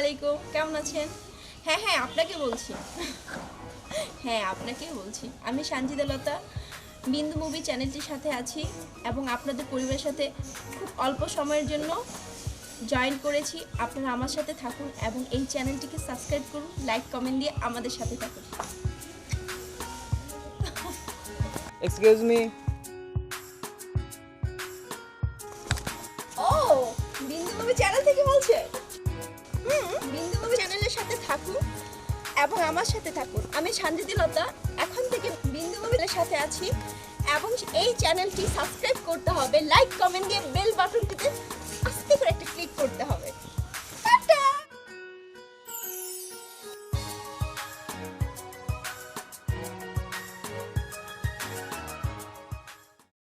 আলাইকুম। কেমন আছেন? হ্যাঁ হ্যাঁ আপনাকে বলছি। হ্যাঁ আপনাকে বলছি। আমি সানজিদা লতা বিন্দু মুভি চ্যানেলটির সাথে আছি এবং আপনাদের পরিবারের সাথে খুব অল্প সময়ের জন্য জয়েন করেছি। আপনারা আমার সাথে থাকুন এবং এই চ্যানেলটিকে সাবস্ক্রাইব করুন লাইক কমেন্ট দিয়ে আমাদের সাথে থাকুন। এক্সকিউজ মি ও বিন্দু মুভি চ্যানেল থেকে বলছে? বিন্দু মুভি চ্যানেলের সাথে থাকুন এবং আমার সাথে থাকুন। আমি সানজিদি লতা, এখন থেকে বিন্দু মুভির সাথে আছি এবং এই চ্যানেলটি সাবস্ক্রাইব করতে হবে, লাইক, কমেন্ট দিয়ে বেল বাটনটিতে